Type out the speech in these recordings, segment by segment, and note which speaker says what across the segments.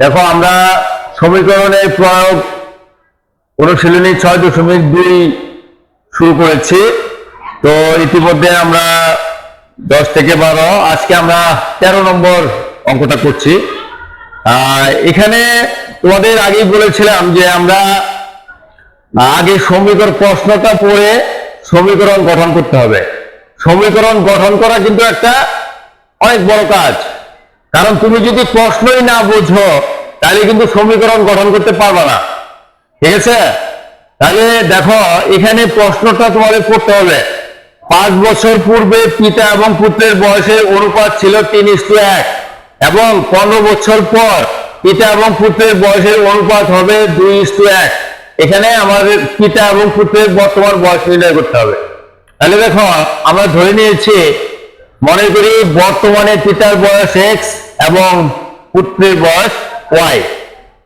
Speaker 1: দেখো আমরা সমীকরণের প্রয়োগ অনুশীলনী ছয় দশমিক দুই শুরু করেছি। তো ইতিমধ্যে আমরা দশ থেকে বারো, আজকে আমরা তেরো নম্বর অঙ্কটা করছি। এখানে তোমাদের আগেই বলেছিলাম যে আমরা আগে সমীকরণ প্রশ্নটা পড়ে সমীকরণ গঠন করতে হবে। সমীকরণ গঠন করা কিন্তু একটা অনেক বড় কাজ। কারণ তুমি যদি প্রশ্নই না বুঝো, তাহলে কিন্তু সমীকরণ গঠন করতে পারবে না। ঠিক আছে? তাহলে দেখো, এখানে প্রশ্নটা তোমাদের করতে হবে। পাঁচ বছর পূর্বে পিতা এবং পুত্রের বয়সের অনুপাত ছিল তিন এক এবং পনেরো বছর পর পিতা এবং পুত্রের বয়সের অনুপাত হবে দুই ইস্টু এক। এখানে আমাদের পিতা এবং পুত্রের বর্তমান বয়স নির্ণয় করতে হবে। তাহলে দেখো, আমরা ধরে নিয়েছি, মনে করি বর্তমানে পিতার বয়স এক্স এবং পুত্রের বয়স ওয়াই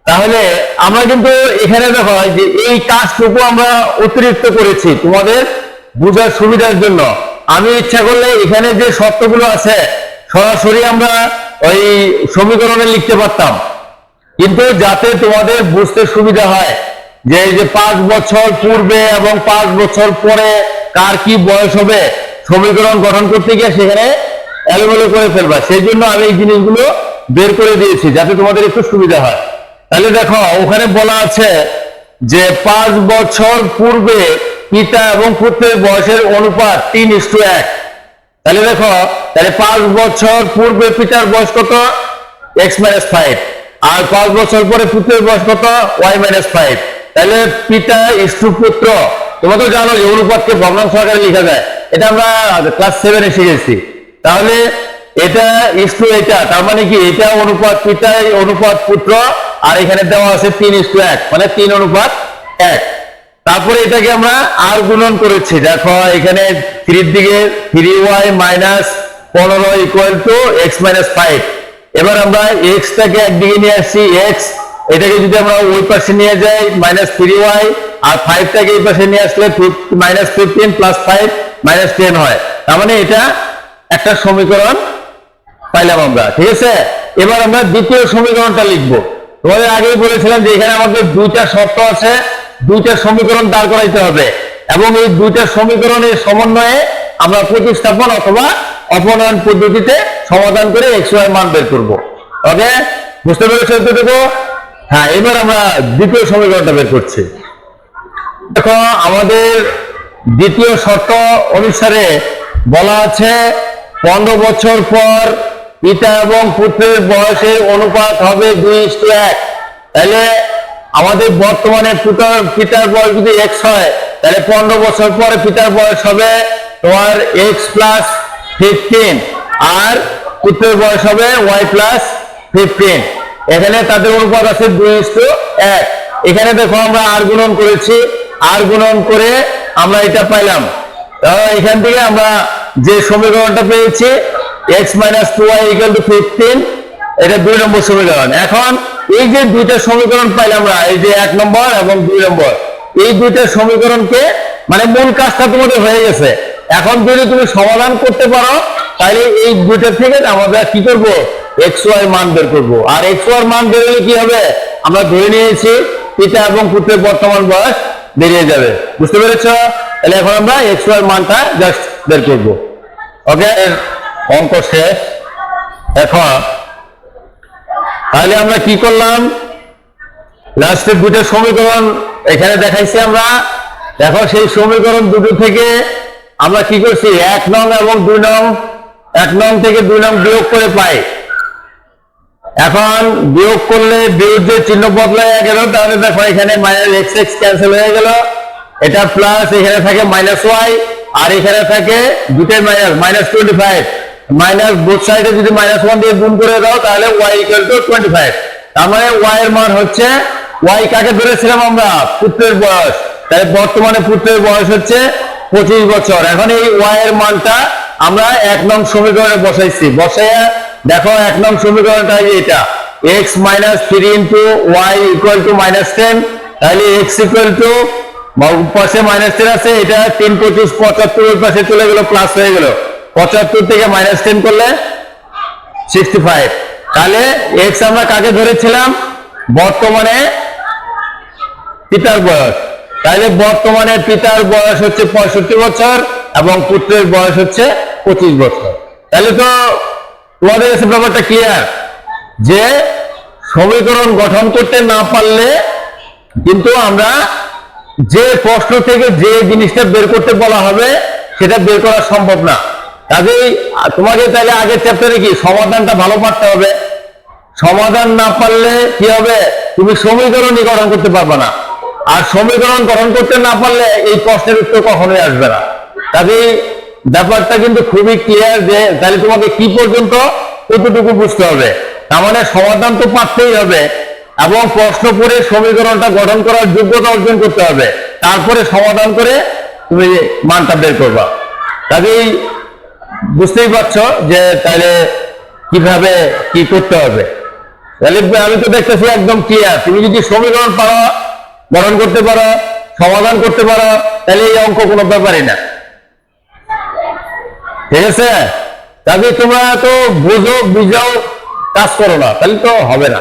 Speaker 1: তাহলে আমরা কিন্তু এখানে দেখো যে এই কাজটুকু আমরা অতিরিক্ত করেছি তোমাদের বোঝার সুবিধার জন্য। আমি ইচ্ছা করলে এখানে যে শর্তগুলো আছে, সরাসরি আমরা ওই সমীকরণে লিখতে পারতাম। কিন্তু যাতে তোমাদের বুঝতে সুবিধা হয় যে এই যে পাঁচ বছর পূর্বে এবং পাঁচ বছর পরে কার কি বয়স হবে, সমীকরণ গঠন করতে গিয়ে সেখানে এলোমেলো করে ফেলবা। সেই জন্য আমি এই জিনিসগুলো বের করে দিয়েছি, যাতে তোমাদের একটু সুবিধা হয়। তাহলে দেখো, ওখানে বলা আছে যে পাঁচ বছর পূর্বে পিতা এবং পুত্রের বয়সের অনুপাত তিন ইস্টু এক। তাহলে দেখো, তাহলে পাঁচ বছর পূর্বে পিতার বয়স কত? X minus five. আর পাঁচ বছর পরে পুত্রের বয়স কত? Y minus five. তাহলে পিতা ইষ্টু পুত্র, তোমরা তো জানো যে অনুপাতকে ভগ্নাংশ আকারে লেখা যায়। এটা আমরা ক্লাস সেভেনে শিখেছি। তাহলে এটা ইষ্টু এটা, তার মানে কি এটা অনুপাত পিতা অনুপাত পুত্র, আর এখানে দেওয়া আছে তিন ইষ্টু এক মানে তিন অনুপাত এক। তারপরে এটাকে আমরা আর গুণন করেছি, দেখো এখানে থ্রির দিকে থ্রি ওয়াই মাইনাস পনেরো equal to x minus five এবার আমরা এক্স টাকে একদিকে নিয়ে আসছি এক্স এটাকে যদি আমরা ওই পাশে নিয়ে যাই মাইনাস থ্রি ওয়াই আর ফাইভটাকে এই পাশে নিয়ে আসলে minus fifteen plus five minus ten হয়। তার মানে এটা একটা সমীকরণ পাইলাম আমরা, ঠিক আছে? এবার আমরা দ্বিতীয় সমীকরণটা লিখব। তোমাদের আগেই বলেছিলাম যে এখানে আমাদের দুইটা শর্ত আছে, দুইটা সমীকরণ দাঁড় করাইতে হবে এবং এই দুইটা সমীকরণের সমন্বয়ে আমরা প্রতিস্থাপন অথবা অপনয়ন পদ্ধতিতে সমাধান করে এক্স ওয়াই মান বের করব। ওকে বুঝতে পেরেছ এতটুকু? হ্যাঁ এবার আমরা দ্বিতীয় সমীকরণটা বের করছি। দেখো, আমাদের দ্বিতীয় শর্ত অনুসারে বলা আছে পনেরো বছর পর পিতা এবং পুত্রের বয়সের অনুপাত হবে দুই ইস্টু এক। তাহলে আমাদের বর্তমানে পিতার বয়স যদি এক্স হয়, তাহলে পনেরো বছর পরে পিতার বয়স হবে তোমার এক্স প্লাস ফিফটিন আর পুত্রের বয়স হবে ওয়াই প্লাস ফিফটিন এখানে তাদের অনুপাত আছে দুই ইস্টু এক। এখানে দেখো আমরা আর গুণন করেছি। আর গুণন করে আমরা এটা পাইলাম। এখান থেকে আমরা যে সমীকরণটা পেয়েছি x minus two y equal to fifteen এটা দুই নম্বর সমীকরণ। এখন এই যে দুইটা সমীকরণ পাইলাম আমরা, এই যে এক নম্বর এবং দুই নম্বর, এই দুইটা সমীকরণকে মানে মূল কাজটা তোমাদের হয়ে গেছে। এখন যদি তুমি সমাধান করতে পারো, তাহলে এই দুইটা থেকে আমরা কি করব? এক্স ওয়াই মান বের করব। আর এক্স ওয়াই মান বের হলে কি হবে? আমরা ধরে নিয়েছি পিতা এবং পুত্রের বর্তমান বয়স বেরিয়ে যাবে। বুঝতে পেরেছ? তাহলে এখন আমরা এক্স ওয়াই মানটা জাস্ট বের করব। ওকে? অঙ্ক শেষ। এখন, তাহলে আমরা কি করলাম? লাস্টের দুটো সমীকরণ এখানে দেখাইছি আমরা। দেখো, সেই সমীকরণ দুটো থেকে আমরা কি করছি? এক নং এবং দুই নং, এক নং থেকে দুই নং বিয়োগ করে পাই। এখন, বিয়োগ করলে যে চিহ্ন বদলায় গেল, তাহলে দেখো এখানে মাইনাস এক্স এক্স ক্যান্সেল হয়ে গেল। এটা প্লাস এখানে থাকে মাইনাস ওয়াই আর এখানে থাকে দুটোই minus minus twenty five minus both সাইডে যদি মাইনাস ওয়ান দিয়ে গুণ করে দাও, তাহলে y equal to twenty five তার মানে ওয়াই এর মান হচ্ছে ওয়াই কাকে ধরেছিলাম আমরা? পুত্রের বয়স। তাই বর্তমানে পুত্রের বয়স হচ্ছে পঁচিশ বছর। এখন এই ওয়াই এর মানটা আমরা এক নং সমীকরণে বসাইছি। বসাইয়া দেখো এক নং সমীকরণটা এটা। X minus three into y equal to minus ten তাহলে এক্স ইকুয়াল টু পাশে মাইনাস টেন আছে, এটা তিন পঁচিশ পঁচাত্তর, ওই পাশে চলে গেল প্লাস হয়ে গেল। পঁচাত্তর থেকে মাইনাস টেন করলে সিক্সটি ফাইভ তাহলে এক্স আমরা কাকে ধরেছিলাম? বর্তমানে পিতার বয়স। তাহলে বর্তমানে পিতার বয়স হচ্ছে পঁয়ষট্টি বছর এবং পুত্রের বয়স হচ্ছে পঁচিশ বছর। তাহলে তো তোমাদের কাছে ব্যাপারটা ক্লিয়ার যে সমীকরণ গঠন করতে না পারলে কিন্তু আমরা যে প্রশ্ন থেকে যে জিনিসটা বের করতে বলা হবে, সেটা বের করা সম্ভব না। কাজেই, তোমাকে তাহলে আগের চ্যাপ্টারে কি? সমাধানটা ভালো পারতে হবে। সমাধান না পারলে কি হবে? তুমি সমীকরণই গঠন করতে পারবে না। আর সমীকরণ গঠন করতে না পারলে এই প্রশ্নের উত্তর কখনোই আসবে না। কাজেই, ব্যাপারটা কিন্তু খুবই ক্লিয়ার যে তাহলে তোমাকে কি পর্যন্ত কতটুকু বুঝতে হবে। তার মানে সমাধান তো পারতেই হবে। এবং প্রশ্ন করে সমীকরণটা গঠন করার যোগ্যতা অর্জন করতে হবে। তারপরে সমাধান করে তুমি মানটা বের করবা। কাজেই বুঝতেই পারছ যে তাহলে কীভাবে কি করতে হবে। তাহলে আমি তো দেখতেছি একদম ক্লিয়ার তুমি যদি সমীকরণ পারো, গঠন করতে পারো, সমাধান করতে পারো, তাহলে এই অঙ্ক কোনো ব্যাপারই না। ঠিক আছে? কাজে তোমরা তো বোঝো, বুঝাও, কাজ করো না, তাহলে তো হবে না।